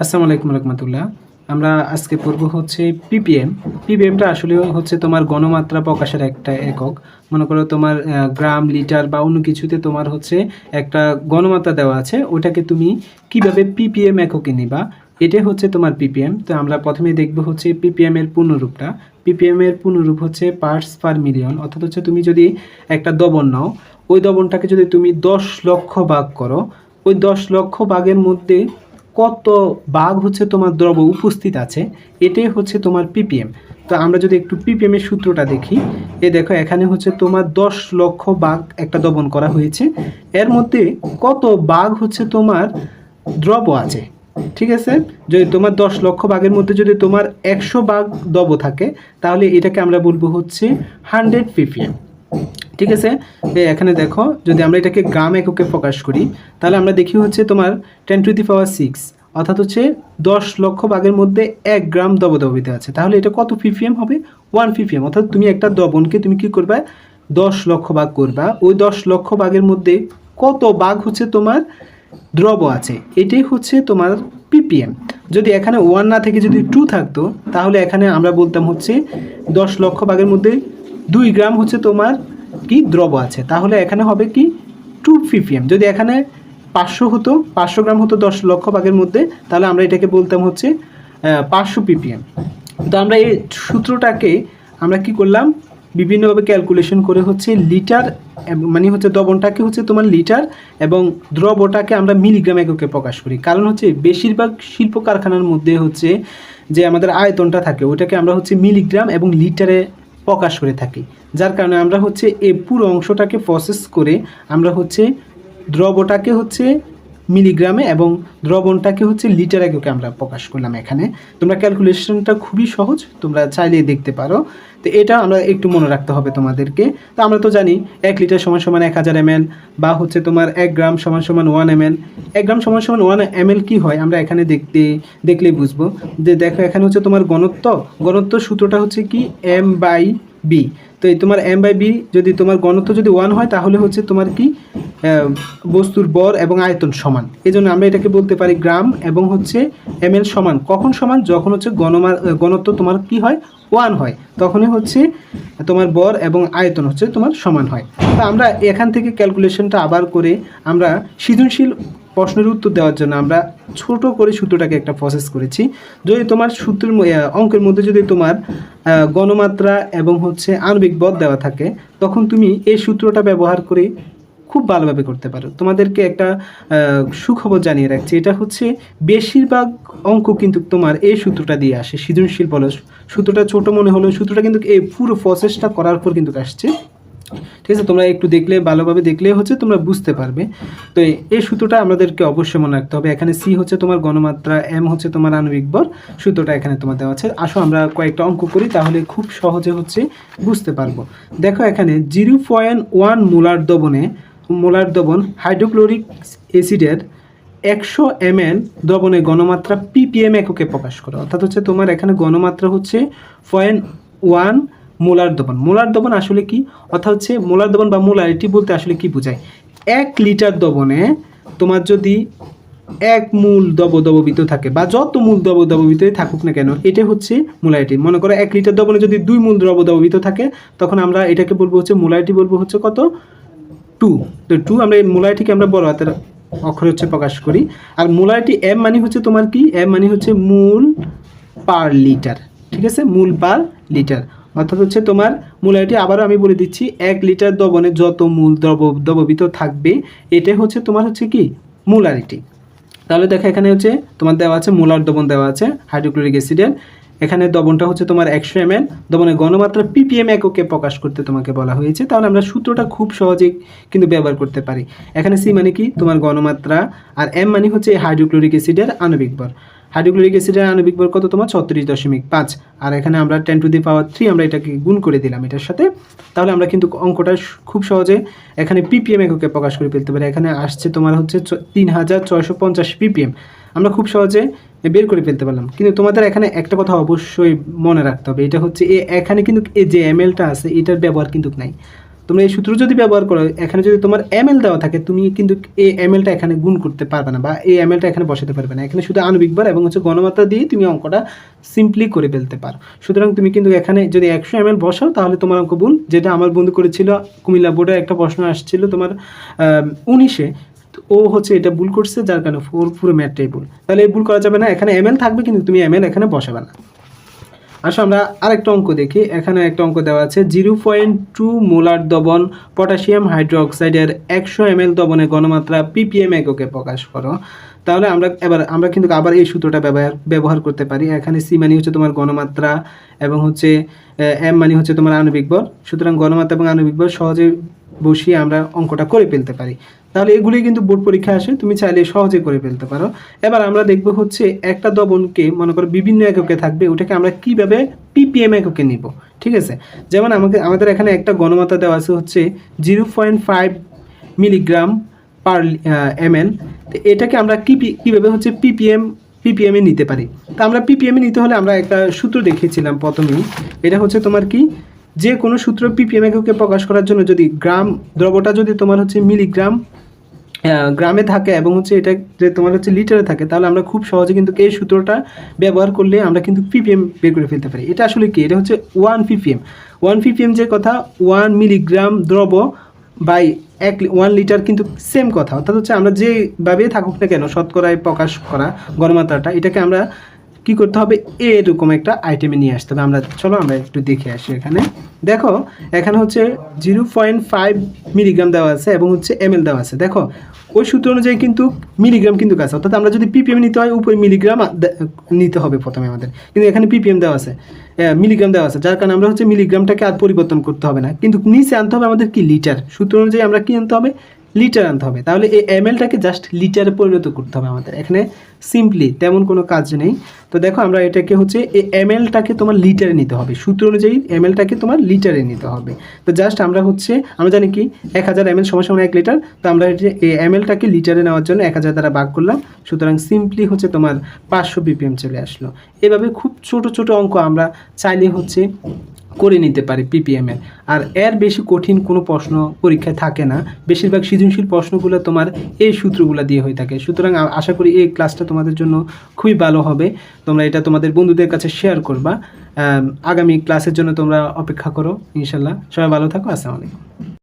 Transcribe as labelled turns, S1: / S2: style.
S1: আসসালামু আলাইকুম রহমতুল্লাহ। আমরা আজকে পড়ব হচ্ছে পিপিএম পিপিএমটা আসলে হচ্ছে তোমার গণমাত্রা প্রকাশের একটা একক। মনে করো তোমার গ্রাম, লিটার বা অন্য কিছুতে তোমার হচ্ছে একটা গণমাত্রা দেওয়া আছে। ওটাকে তুমি কীভাবে পিপিএম এককে নিবা? এটাই হচ্ছে তোমার পিপিএম তো আমরা প্রথমে দেখব হচ্ছে পিপিএম এর পূর্ণরূপটা। পিপিএম এর পূর্ণরূপ হচ্ছে পার্টস পার মিলিয়ন অর্থাৎ হচ্ছে তুমি যদি একটা দবন নাও, ওই দবনটাকে যদি তুমি দশ লক্ষ ভাগ করো, ওই দশ লক্ষ ভাগের মধ্যে কত বাঘ হচ্ছে তোমার দ্রব্য উপস্থিত আছে? এটাই হচ্ছে তোমার পিপিএম তো আমরা যদি একটু পিপিএম এর সূত্রটা দেখি, এ দেখো, এখানে হচ্ছে তোমার দশ লক্ষ বাঘ একটা দমন করা হয়েছে। এর মধ্যে কত বাঘ হচ্ছে তোমার দ্রব্য আছে? ঠিক আছে? যদি তোমার দশ লক্ষ বাঘের মধ্যে যদি তোমার একশো বাঘ দ্রব্য থাকে, তাহলে এটাকে আমরা বলব হচ্ছে হান্ড্রেড পিপিএম ঠিক আছে? এখানে দেখো, যদি আমরা এটাকে গ্রাম এককে প্রকাশ করি, তাহলে আমরা দেখি হচ্ছে তোমার ten to the power six অর্থাৎ হচ্ছে দশ লক্ষ বাঘের মধ্যে এক গ্রাম দবদবিতে আছে। তাহলে এটা কত পিপিএম হবে? ওয়ান পিপিএম অর্থাৎ তুমি একটা দবনকে তুমি কি করবা? দশ লক্ষ বাঘ করবা। ওই দশ লক্ষ বাঘের মধ্যে কত বাঘ হচ্ছে তোমার দ্রব আছে? এটাই হচ্ছে তোমার পিপিএম যদি এখানে ওয়ান না থেকে যদি টু থাকতো, তাহলে এখানে আমরা বলতাম হচ্ছে দশ লক্ষ বাঘের মধ্যে দুই গ্রাম হচ্ছে তোমার কি দ্রব আছে? তাহলে এখানে হবে কি? টু পিপিএম যদি এখানে পাঁচশো হতো, পাঁচশো গ্রাম হতো দশ লক্ষ ভাগের মধ্যে, তাহলে আমরা এটাকে বলতাম হচ্ছে পাঁচশো পিপিএম তো আমরা এই সূত্রটাকে আমরা কি করলাম? বিভিন্নভাবে ক্যালকুলেশন করে হচ্ছে লিটার মানে হচ্ছে দ্রবণটাকে হচ্ছে তোমার লিটার এবং দ্রবটাকে আমরা মিলিগ্রাম এককে প্রকাশ করি। কারণ হচ্ছে বেশিরভাগ শিল্প কারখানার মধ্যে হচ্ছে যে আমাদের আয়তনটা থাকে, ওটাকে আমরা হচ্ছে মিলিগ্রাম এবং লিটারে প্রকাশ করে থাকি। যার কারণে আমরা হচ্ছে এই পুরো অংশটাকে প্রসেস করে আমরা হচ্ছে দ্রবটাকে হচ্ছে মিলিগ্রামে এবং দ্রবণটাকে হচ্ছে লিটার এককে আমরা প্রকাশ করলাম এখানে। তোমরা ক্যালকুলেশনটা খুবই সহজ, তোমরা চাইলে দেখতে পারো। তো এটা আমরা একটু মনে রাখতে হবে তোমাদেরকে। তো আমরা তো জানি এক লিটার সমান সমান এক হাজার এম বা হচ্ছে তোমার এক গ্রাম সমান সমান ওয়ান এম এক গ্রাম সমান সমান ওয়ান এম কী হয়? আমরা এখানে দেখতে, দেখলেই বুঝব। যে দেখো, এখানে হচ্ছে তোমার ঘনত্ব। ঘনত্ব সূত্রটা হচ্ছে কি? M by B. তো এই তোমার এম বাই বি যদি তোমার ঘনত্ব যদি ওয়ান হয়, তাহলে হচ্ছে তোমার কি? বস্তুর বর এবং আয়তন সমান। এই জন্য আমরা এটাকে বলতে পারি গ্রাম এবং হচ্ছে এম সমান। কখন সমান? যখন হচ্ছে গণমা গণত্ব তোমার কি হয়? ওয়ান হয়। তখনই হচ্ছে তোমার বর এবং আয়তন হচ্ছে তোমার সমান হয়। তো আমরা এখান থেকে ক্যালকুলেশনটা আবার করে আমরা সৃজনশীল প্রশ্নের উত্তর দেওয়ার জন্য আমরা ছোট করে সূত্রটাকে একটা প্রসেস করেছি। যদি তোমার সূত্রের অঙ্কের মধ্যে যদি তোমার গণমাত্রা এবং হচ্ছে আণবিক বদ দেওয়া থাকে, তখন তুমি এই সূত্রটা ব্যবহার করে খুব ভালোভাবে করতে পারো। তোমাদেরকে একটা সুখবর জানিয়ে রাখছি। এটা হচ্ছে, বেশিরভাগ অঙ্ক কিন্তু তোমার এই সূত্রটা দিয়ে আসে, সৃজনশীল বলো। সূত্রটা ছোট মনে হলেও সূত্রটা কিন্তু এই পুরো প্রসেসটা করার পর কিন্তু আসছে। ঠিক আছে, তোমরা একটু দেখলে, ভালোভাবে দেখলে হচ্ছে তোমরা বুঝতে পারবে। তো এই- এই সূত্রটা আমাদেরকে অবশ্যই মনে রাখতে হবে। এখানে সি হচ্ছে তোমার গণমাত্রা এম হচ্ছে তোমার আণবিক বর সূত্রটা এখানে তোমার দেওয়া আছে। আসো, আমরা কয়েকটা অঙ্ক করি, তাহলে খুব সহজে হচ্ছে বুঝতে পারব। দেখো এখানে জিরো পয়েন্ট ওয়ান মোলার দবনে মোলার দবন হাইড্রোক্লোরিক অ্যাসিডের একশো এম এল গণমাত্রা পিপিএম এককে প্রকাশ করো। অর্থাৎ হচ্ছে তোমার এখানে গণমাত্রা হচ্ছে পয়েন্ট ওয়ান মোলার দবন মোলার দবন আসলে কি? অর্থাৎ হচ্ছে মোলার দবন বা মোলারিটি বলতে আসলে কি বোঝায়? এক লিটার দবনে তোমার যদি এক মূল দব দববিত থাকে বা যত মূল দব দববিতই থাকুক না কেন এটা হচ্ছে মোলারিটি। মনে করো এক লিটার দবনে যদি দুই মূল দ্রব দববিত থাকে, তখন আমরা এটাকে বলব হচ্ছে মোলাইটি বলব হচ্ছে কত? টু, তো টু আমরা এই মোলারিটিকে আমরা বড় হাতের অক্ষরে হচ্ছে প্রকাশ করি। আর মোলারিটি এম মানে হচ্ছে তোমার কি? এম মানে হচ্ছে মূল পার লিটার, ঠিক আছে? মূল পার লিটার। অর্থাৎ হচ্ছে তোমার মোলারিটি আবারও আমি বলে দিচ্ছি, এক লিটার দ্রবণে যত মূল দ্রব দ্রববিত থাকবে এটাই হচ্ছে তোমার হচ্ছে কি? মোলারিটি। তাহলে দেখো এখানে হচ্ছে তোমার দেওয়া আছে, মোলার দ্রবণ দেওয়া আছে হাইড্রোক্লোরিক অ্যাসিডের এখানে দবনটা হচ্ছে তোমার একশো এম এল দ্রবণের গণমাত্রা পিপিএম এককে প্রকাশ করতে তোমাকে বলা হয়েছে। তাহলে আমরা সূত্রটা খুব সহজেই কিন্তু ব্যবহার করতে পারি। এখানে সি মানে কি? তোমার গণমাত্রা আর এম মানে হচ্ছে হাইড্রোক্লোরিক অ্যাসিডের আণবিক ভর হাইড্রোক্লোরিক অ্যাসিডের আণবিক ভর কত তোমার? ছত্রিশ দশমিক পাঁচ। আর এখানে আমরা ten to the power three আমরা এটাকে গুণ করে দিলাম এটার সাথে। তাহলে আমরা কিন্তু অঙ্কটা খুব সহজে এখানে পিপিএম এককে প্রকাশ করে ফেলতে পারি। এখানে আসছে তোমার হচ্ছে তিন হাজার ছয়শো পঞ্চাশ পিপিএম। আমরা খুব সহজে বের করে ফেলতে পারলাম। কিন্তু তোমাদের এখানে একটা কথা অবশ্যই মনে রাখতে হবে। এটা হচ্ছে এ এখানে কিন্তু এই যে এমএলটা আছে, এটার ব্যবহার কিন্তু নাই। তোমরা এই সূত্র যদি ব্যবহার করো, এখানে যদি তোমার এম এল দেওয়া থাকে, তুমি কিন্তু এই এম এলটা এখানে গুণ করতে পারবে না বা এই এম এলটা এখানে বসাতে পারবে না। এখানে শুধু আণবিক ভর এবং হচ্ছে গণমাত্রা দিয়ে তুমি অঙ্কটা সিম্পলি করে ফেলতে পারো। সুতরাং তুমি কিন্তু এখানে যদি একশো এম এল বসাও, তাহলে তোমার অঙ্ক ভুল। যেটা আমার বন্ধু করেছিল, কুমিল্লা বোর্ডে একটা প্রশ্ন আসছিল তোমার উনিশে। ও হচ্ছে এটা ভুল করছে, যার কারণে ফোর পুরো ম্যাটটাই ভুল। তাহলে এই ভুল করা যাবে না। এখানে এম থাকবে, কিন্তু তুমি এম এখানে বসাবে না। আসো আমরা আরেকটা অঙ্ক দেখি। এখানে একটা অঙ্ক দেওয়া আছে, জিরো পয়েন্ট টু মোলার দবন পটাশিয়াম হাইড্রোক্সাইডের একশো এম এল দবনের গণমাত্রা পিপিএম এককে প্রকাশ করো। তাহলে আমরা এবার, আমরা কিন্তু আবার এই সূত্রটা ব্যবহার ব্যবহার করতে পারি। এখানে সি মানে হচ্ছে তোমার গণমাত্রা এবং হচ্ছে এম মানে হচ্ছে তোমার আণবিক বল। সুতরাং গণমাত্রা এবং আণবিক বল সহজে বসিয়ে আমরা অঙ্কটা করে ফেলতে পারি। তাহলে এগুলি কিন্তু বোর্ড পরীক্ষা আসে, তুমি চাইলে সহজে করে ফেলতে পারো। এবার আমরা দেখব হচ্ছে একটা দবনকে মনে করো বিভিন্ন এককে থাকবে, ওটাকে আমরা কীভাবে পিপিএম এককে নিব, ঠিক আছে? যেমন আমাকে আমাদের এখানে একটা গণমাত্রা দেওয়া আছে হচ্ছে zero point five milligram per ML. তো এটাকে আমরা কি কীভাবে হচ্ছে পিপিএম পিপিএমে নিতে পারি? তা আমরা পিপিএমে নিতে হলে আমরা একটা সূত্র দেখিয়েছিলাম প্রথমেই। এটা হচ্ছে তোমার কি? যে কোনো সূত্র পিপিএম এককে প্রকাশ করার জন্য যদি গ্রাম দ্রবটা যদি তোমার হচ্ছে মিলিগ্রাম গ্রামে থাকে এবং হচ্ছে এটা যে তোমার হচ্ছে লিটারে থাকে, তাহলে আমরা খুব সহজে কিন্তু এই সূত্রটা ব্যবহার করলে আমরা কিন্তু পিপিএম বের করে ফেলতে পারি। এটা আসলে কি? এটা হচ্ছে ওয়ান পিপিএম ওয়ান পিপিএম যে কথা ওয়ান মিলিগ্রাম দ্রব বাই এক ওয়ান লিটার কিন্তু সেম কথা। অর্থাৎ হচ্ছে আমরা যেভাবে থাকুক না কেন, শতকরায় প্রকাশ করা গণমাত্রাটা এটাকে আমরা কি করতে হবে? এরকম একটা আইটেমে নিয়ে আসতে হবে। আমরা, চলো আমরা একটু দেখে আসি এখানে। দেখো, এখানে হচ্ছে জিরো পয়েন্ট ফাইভ মিলিগ্রাম দেওয়া আছে এবং হচ্ছে এমএল দেওয়া আছে। দেখো, ওই সূত্র অনুযায়ী কিন্তু মিলিগ্রাম কিন্তু কাছে অর্থাৎ আমরা যদি পিপিএম নিতে হয়, উপরে মিলিগ্রাম নিতে হবে প্রথমে আমাদের। কিন্তু এখানে পিপিএম দেওয়া আছে। মিলিগ্রাম দেওয়া আছে। যার কারণে আমরা হচ্ছে মিলিগ্রামটাকে আর পরিবর্তন করতে হবে না। কিন্তু নিচে আনতে হবে আমাদের কি? লিটার সূত্র অনুযায়ী আমরা কি আনতে হবে? লিটার আনতে হবে। তাহলে এই এমএলটাকে জাস্ট লিটারে পরিণত করতে হবে আমাদের। এখানে সিম্পলি তেমন কোনো কাজ নেই। তো দেখো আমরা এটাকে হচ্ছে এই এমএলটাকে তোমার লিটারে নিতে হবে। সূত্র অনুযায়ী এমএলটাকে তোমার লিটারে নিতে হবে। তো জাস্ট আমরা হচ্ছে, আমরা জানি কি, এক হাজার এমএল সমান সমান এক লিটার তো আমরা এই যে এই এমএলটাকে লিটারে নেওয়ার জন্য এক হাজার দ্বারা ভাগ করলাম। সুতরাং সিম্পলি হচ্ছে তোমার পাঁচশো বিপিএম চলে আসলো। এভাবে খুব ছোট ছোট অঙ্ক আমরা চাইলে হচ্ছে করে নিতে পারে পিপিএম এর আর এর বেশি কঠিন কোনো প্রশ্ন পরীক্ষায় থাকে না। বেশিরভাগ সৃজনশীল প্রশ্নগুলো তোমার এই সূত্রগুলো দিয়ে হয়ে থাকে। সুতরাং আশা করি এই ক্লাসটা তোমাদের জন্য খুবই ভালো হবে। তোমরা এটা তোমাদের বন্ধুদের কাছে শেয়ার করবা। আগামী ক্লাসের জন্য তোমরা অপেক্ষা করো, ইনশাল্লাহ। সবাই ভালো থাকো, আসসালামু আলাইকুম।